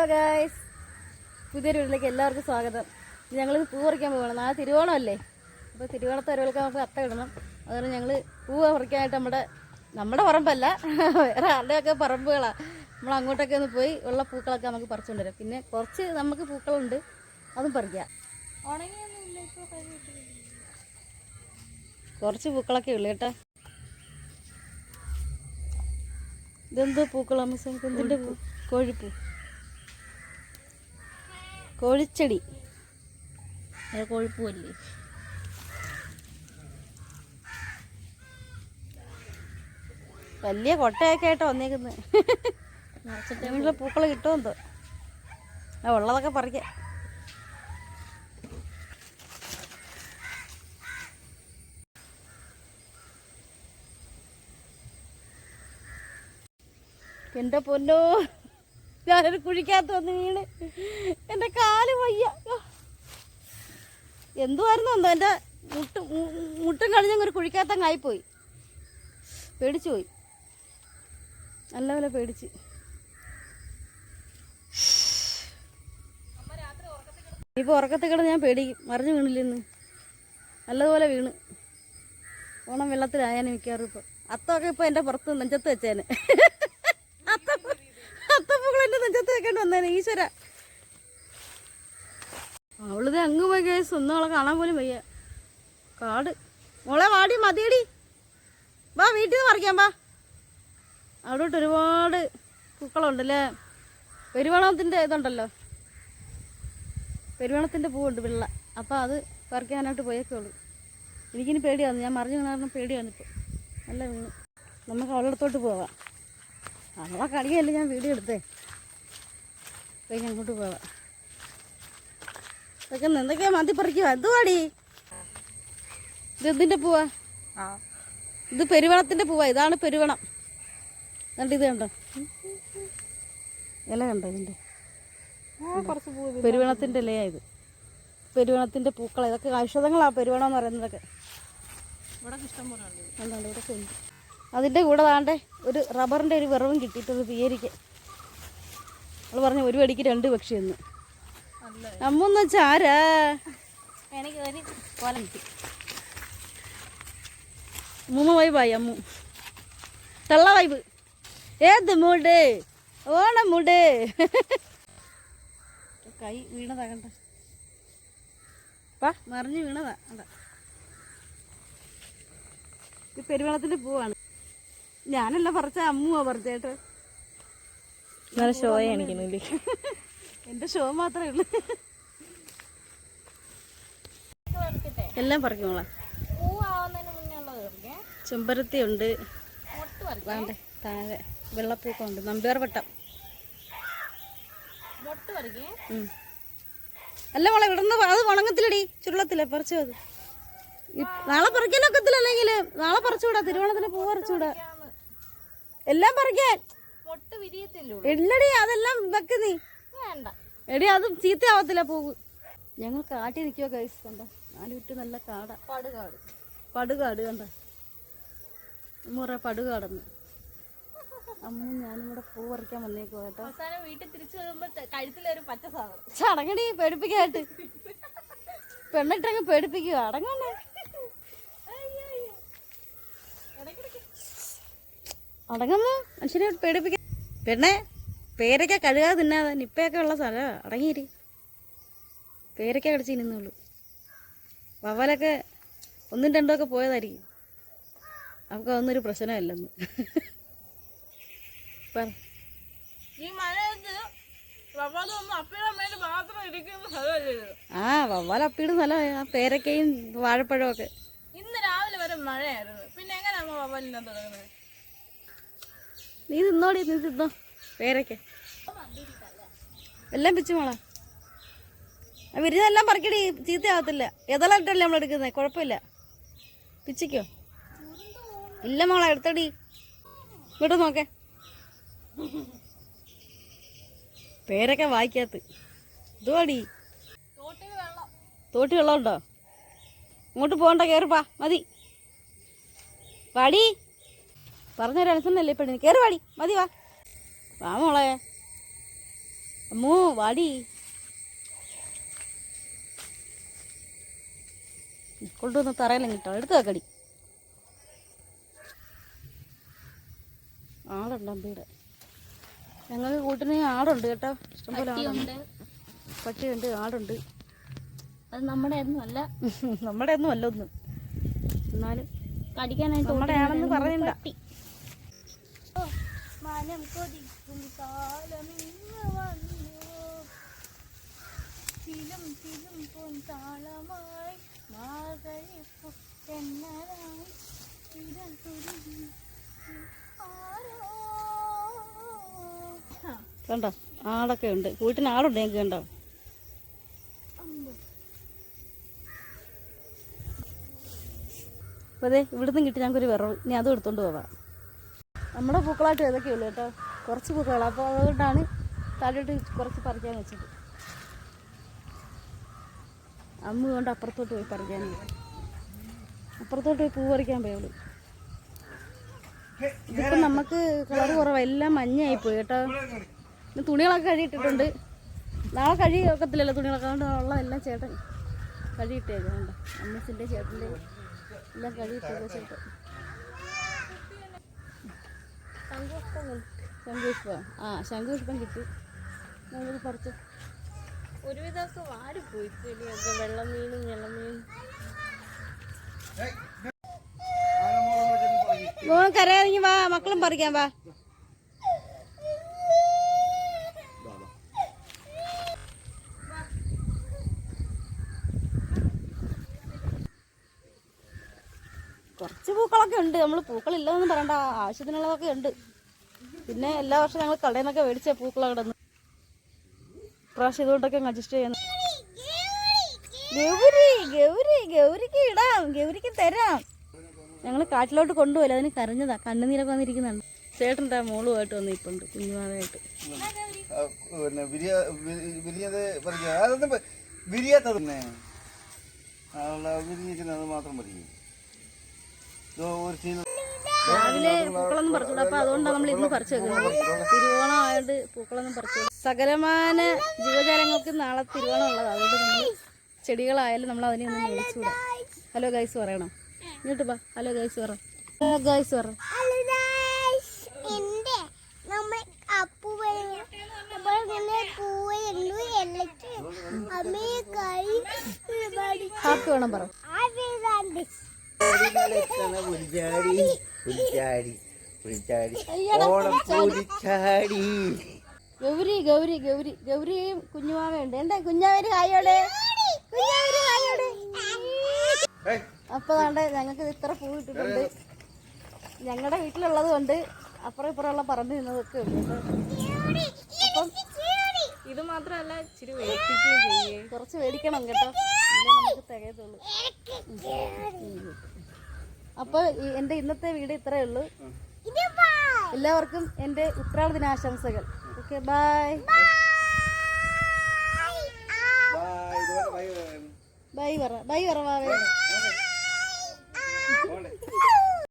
Hello guys പുതിയൊരു വീട്ടിലേക്ക് എല്ലാവർക്കും സ്വാഗതം. ഞങ്ങൾ പൂ പറിക്കാൻ പോകണം നാളെ തിരുവോണം അല്ലേ അപ്പോൾ തിരുവോണത്തെ ഒരുവൾക്ക് നമുക്ക് അത്ത ഇടണം. അതുകൊണ്ട് ഞങ്ങൾ പൂ പറിക്കാനായിട്ട് നമ്മുടെ നമ്മുടെ പറമ്പല്ല വേറെ ആരുടെയൊക്കെ പറമ്പുകളാണ് നമ്മൾ അങ്ങോട്ടൊക്കെ ഒന്ന് പോയി ഉള്ള പൂക്കളൊക്കെ നമുക്ക് പറിച്ചുകൊണ്ട് വരാം പിന്നെ കുറച്ച് നമുക്ക് പൂക്കളുണ്ട് അതും പറിക്കാം. കുറച്ച് പൂക്കളൊക്കെ ഉള്ളു കേട്ടോ. ഇതെന്തോ പൂക്കളാണ് എന്തിന്റെ പൂ? കോഴിപ്പൂ. കോഴിച്ചെടി. അത് കോഴിപ്പൂവല്ലേ വലിയ കൊട്ടയൊക്കെ ആയിട്ടോ വന്നേക്കുന്നത് ഞങ്ങളുടെ പൂക്കൾ കിട്ടുമെന്തോ ആ ഉള്ളതൊക്കെ പറിക്കാം. എന്റെ പൊന്നോ. ഞാനൊരു കുഴിക്കകത്ത് വന്ന് വീണ്. എന്റെ കാൽ വയ്യ. എന്തുമായിരുന്നു എന്തോ? എന്റെ മുട്ട് മുട്ടും കഴിഞ്ഞങ്ങ് ഒരു കുഴിക്കകത്തങ്ങ് പോയി പേടിച്ചു പോയി. നല്ലപോലെ പേടിച്ച്. ഇപ്പോൾ ഉറക്കത്തിൽ കിടന്ന് ഞാൻ പേടിക്കും മറിഞ്ഞു വീണില്ലെന്ന് നല്ലതുപോലെ വീണ്. ഓണം വെള്ളത്തിലായാലും മിക്കാറും ഇപ്പോൾ അത്തമൊക്കെ ഇപ്പോൾ എന്റെ പുറത്ത് നെഞ്ചത്ത് വെച്ചേനെ. വെക്കേണ്ടി വന്നേനെ ഈശ്വര. അവളിത് അങ്ങ് പോയി കേസ് ഒന്നും അവളെ കാണാൻ പോലും വയ്യ. കാട്. മോളെ വാടി മതിയടി. വാ വീട്ടിൽ നിന്ന് പറിക്കാം വാ. അവിടോട്ട് ഒരുപാട് പൂക്കളുണ്ടല്ലേ? പെരുവണത്തിന്റെ ഇതുണ്ടല്ലോ. പെരുവണത്തിന്റെ പൂവുണ്ട് വെള്ള അപ്പോൾ അത് പറിക്കാനായിട്ട് പോയേക്കുള്ളൂ. എനിക്കിനി പേടിയാണ് ഞാൻ മറിഞ്ഞു വീണാരണം പേടിയാണ് ഇപ്പോൾ നല്ല വീണ്. നമുക്ക് അവളടുത്തോട്ട് പോവാം. അവളെ കളിയല്ലേ ഞാൻ വീഡിയോ എടുത്തേ. ഞാൻ അങ്ങോട്ട് പോവാം. ഇതൊക്കെ എന്തൊക്കെയാ മതി പറിക്കുക എന്തുവാടി? ഇത് എന്തിന്റെ പൂവാ? ഇത് പെരുവണത്തിന്റെ പൂവാ. ഇതാണ് പെരുവണം കണ്ടോ ഇത് കണ്ടോ? ഇല കണ്ടോ ഇതിന്റെ പെരുവണത്തിന്റെ ഇലയാ ഇത്. പെരുവണത്തിന്റെ പൂക്കൾ ഇതൊക്കെ ഔഷധങ്ങളാണ് പെരുവണം എന്ന് പറയുന്നതൊക്കെ അതിന്റെ അതിന്റെ കൂടെ താണ്ടേ ഒരു റബ്ബറിന്റെ ഒരു വിറവും കിട്ടിയിട്ടൊരു പേരിക്ക് അവൾ പറഞ്ഞു ഒരു വെടിക്ക് രണ്ട് പക്ഷി എന്ന് അമ്മന്ന് ആരാ? എനിക്ക് ഒരു കോല കിട്ടി. മൂമ്മ വൈബായി അമ്മു. തള്ള വൈബ്. ഏത് മൂട്? ഓണം മൂട്. കൈ വീണതാ കണ്ട? മറിഞ്ഞ് വീണതാ. കണ്ട ഇത് പോവാണ് പൂവാണ്. ഞാനല്ല പറിച്ച അമ്മുവാ പറിച്ചേട്ടോ നല്ല ഷോ കാണിക്കുന്നില്ലേ? എന്റെ ഷോ മാത്രമേ ഉള്ളൂ. എല്ലാം പറിക്കുമോളെ ചെമ്പരത്തി ഉണ്ട്. വേണ്ടേ താഴെ വെള്ളപ്പൂക്കമുണ്ട് നമ്പ്യാർ വട്ടം. അല്ല മോളെ ഇവിടുന്ന് അത് ഉണങ്ങത്തില്ലടി ചുരുളത്തില്ല പറിച്ചു അത്. നാളെ പറിക്കാനൊക്കത്തില്ല അല്ലെങ്കിൽ നാളെ പറിച്ചുകൂടാ തിരുവോണത്തിന് പൂ പറിച്ചുകൂടാ എല്ലാം പറിക്കാൻ. എല്ലടി അതെല്ലാം വെക്ക് നീ. വേണ്ട. എടി അത് ചീത്തയാവത്തില്ല പൂവ്. ഞങ്ങൾ കാട്ടി നിൽക്കുക കൈസ് കണ്ട? നാലുവിട്ട് നല്ല കാട. പടുകാട്. പടുകാട് കണ്ട? മുറ പടുകാടെന്ന്. അമ്മ ഞാനും കൂടെ പൂ പറിക്കാൻ വന്നേക്കോ കേട്ടോ. അവസാനം വീട്ടിൽ തിരിച്ചു വരുമ്പോ കഴുത്തിലൊരു പച്ച സാധനം. ചടങ്ങടി പേടിപ്പിക്കായിട്ട്. പെണ്ണിട്ടങ്ങ് പേടിപ്പിക്കുക. അടങ്ങണേ അടങ്ങുന്നു മനുഷ്യനെ പേടിപ്പിക്ക പെണ്ണെ പേരൊക്കെ കഴുകാതെ തിന്നാതെ നിപ്പയൊക്കെ ഉള്ള സ്ഥലമാണ് അടങ്ങിയിരി. പേരൊക്കെ കടിച്ച് തിന്നുള്ളൂ വവലൊക്കെ ഒന്നും രണ്ടും ഒക്കെ പോയതായിരിക്കും. നമുക്ക് അതൊന്നൊരു പ്രശ്നമല്ലെന്ന്. പറ. ഈ മഴയത്ത് ആ വവ്വാൽ അപ്പിയുടെ സ്ഥലമായ ആ പേരക്കയും വാഴപ്പഴമൊക്കെ ഇന്ന് രാവിലെ വരെ മഴയായിരുന്നു. പിന്നെ എങ്ങനെയാ വവ്വാലിനെ തുടങ്ങുന്നത് നീ തിന്നോടി നീ തിന്നോ പേരൊക്കെ. എല്ലാം പിച്ചു മോളെ. വിരുന്നെല്ലാം പറിക്കടി ചീത്തയാവത്തില്ല. ഏതെല്ലാം നമ്മൾ എടുക്കുന്നത് കുഴപ്പമില്ല. പിച്ചിക്കോ. ഇല്ല മോളെ എടുത്തടി. ഇങ്ങോട്ട് നോക്കേ. പേരൊക്കെ വായിക്കാത്ത. ഇതുവാടി. തോട്ടി വെള്ളം തോട്ടി വെള്ളമുണ്ടോ ഇങ്ങോട്ട് പോകണ്ട കയറിപ്പാ മതി. വാടി. പറഞ്ഞൊരു അനുസരണല്ലേ പെണ്ണിന് കയറി വാടി. മതി വാ. വാ മോളെ. അമ്മോ വാടി. കൊണ്ടുവന്ന് തറയിലും കിട്ടോ എടുത്തു വെക്കടി. ആടുണ്ട് അമ്പിയുടെ. ഞങ്ങൾ കൂട്ടിന് ആടുണ്ട് കേട്ടോ. ഇഷ്ടംപോലെ ആടുണ്ട് പട്ടിയുണ്ട് ആടുണ്ട്. അത് നമ്മുടെ ഒന്നും അല്ല. നമ്മുടെ ഒന്നും അല്ല ഒന്നും. എന്നാലും കടിക്കാനായിട്ട് നമ്മുടെ ആണെന്ന് പറഞ്ഞില്ല മനം കൊതിക്കും കാലമിങ്ങ് വന്നു. തിലും തിലും പൊൻ താളമായി ആരോ. ആ, കണ്ടോ? ആടൊക്കെ ഉണ്ട്. വീട്ടിന് ആടുണ്ട് ഞങ്ങൾക്ക് കണ്ടോ? അതെ ഇവിടുന്ന് കിട്ടി ഞങ്ങൾക്കൊരു വിറവ്. ഇനി അതും എടുത്തോണ്ട് പോവാം. നമ്മുടെ പൂക്കളായിട്ട് ഏതൊക്കെ ഉള്ളൂ കേട്ടോ? കുറച്ച് പൂക്കളാണ് അപ്പോൾ അതുകൊണ്ടാണ് താഴോട്ട് കുറച്ച് പറിക്കാൻ വെച്ചത്. അമ്മ കൊണ്ട് അപ്പുറത്തോട്ട് പോയി പറിക്കാൻ അപ്പുറത്തോട്ട് പോയി പൂ പറിക്കാൻ പോയുള്ളൂ ഇതിപ്പം നമുക്ക് കളർ കുറവാണ് എല്ലാം മഞ്ഞയായി പോയി കേട്ടോ. പിന്നെ തുണികളൊക്കെ കഴുകിയിട്ടിട്ടുണ്ട്. നാളെ കഴുകി വെക്കത്തില്ലല്ലോ തുണികളൊക്കെ. അതുകൊണ്ട് ഉള്ള എല്ലാം ചേട്ടൻ കഴുകിയിട്ടേക്കാം കണ്ടോ? അമ്മസിന്റെ ചേട്ടന്റെ എല്ലാം കഴുകിയിട്ടേക്കാം ചേട്ടൻ. ശംഖുപുഷ്പം കിട്ടി. ഞങ്ങൾ പറിച്ചു ഒരുവിധമൊക്കെ പോയി ചെടിയൊക്കെ വെള്ളം മീനും വെള്ളം മീനും മോൻ വാ മക്കളും പറിക്കാൻ വാ. കുറച്ച് പൂക്കളൊക്കെ ഉണ്ട്. നമ്മൾ പൂക്കളില്ലെന്ന് പറയണ്ട. ആവശ്യത്തിനുള്ളതൊക്കെ ഉണ്ട്. പിന്നെ എല്ലാ വർഷവും ഞങ്ങൾ കടയിൽ നിന്നൊക്കെ മേടിച്ച പൂക്കളൊക്കെ കിടന്ന് പ്രാവശ്യം ഇതുകൊണ്ടൊക്കെ അഡ്ജസ്റ്റ് ചെയ്യുന്നു. ഗൗരി ഗൗരി ഗൗരിക്ക് ഇടാം ഗൗരിക്ക് തരാം. ഞങ്ങൾ കാട്ടിലോട്ട് കൊണ്ടുപോയില്ല അതിന് കരഞ്ഞതാ. കണ്ണുനീരൊക്കെ വന്നിരിക്കുന്നുണ്ട്. ചേട്ടന്റെ മോളുമായിട്ട് വന്ന് ഇപ്പുണ്ട് കുഞ്ഞുമാവായിട്ട് വിരിയാത്തത് മാത്രം മതി. ഒരു രാവിലെ പൂക്കളൊന്നും പറിച്ചുകൂടാ അപ്പൊ അതുകൊണ്ടാണ് നമ്മൾ ഇന്ന് പറിച്ചു വെക്കുന്നത്. തിരുവോണം ആയത് പൂക്കളൊന്നും പറിച്ചു സകലമാന ജീവജാലങ്ങൾക്ക് നാളെ തിരുവോണം ഉള്ളതാണ് അതുകൊണ്ട് നമ്മൾ ചെടികളായാലും നമ്മൾ അതിനെ ഒന്ന് മേടിച്ചുകൂടാ ഹലോ ഗൈസ് പറയണം? ഇങ്ങോട്ട് വാ. ഹലോ ഗൈസ് പറ. ഹലോ ഗൈസ് പറ. ഹാപ്പി വേണം പറ. പുലിച്ചാടി പുലിച്ചാടി ഓണം പുലിച്ചാടി ഗൗരി ഗൗരി ഗൗരി. ഗൗരിയും കുഞ്ഞുമാവയുണ്ട് എന്താ കുഞ്ഞാവര് കായോടെ? കുഞ്ഞാവര് കായോടെ? ഏയ്, അപ്പൊ ദാണ്ടെ ഞങ്ങൾക്ക് ഇത്ര പൂ ഇട്ടിട്ടുണ്ട് ഞങ്ങളുടെ വീട്ടിലുള്ളത് കൊണ്ട് അപ്പുറം ഇപ്പുറമുള്ള പറമ്പ് നിന്നതൊക്കെ ഉണ്ട് കേട്ടോ. ഇത് മാത്രമല്ല ഇച്ചിരി വേപ്പിക്കുകയും ചെയ്യേ. കുറച്ച് മേടിക്കണം കേട്ടോ. നമുക്ക് തികയത്തുള്ളൂ. അപ്പൊ ഈ- എന്റെ ഇന്നത്തെ വീട് ഇത്രയേ ഉള്ളൂ. എല്ലാവർക്കും എന്റെ ഉത്രാട ദിനാശംസകൾ. ഓക്കെ ബൈ ബൈ, പറ ബൈ പറ വാവേ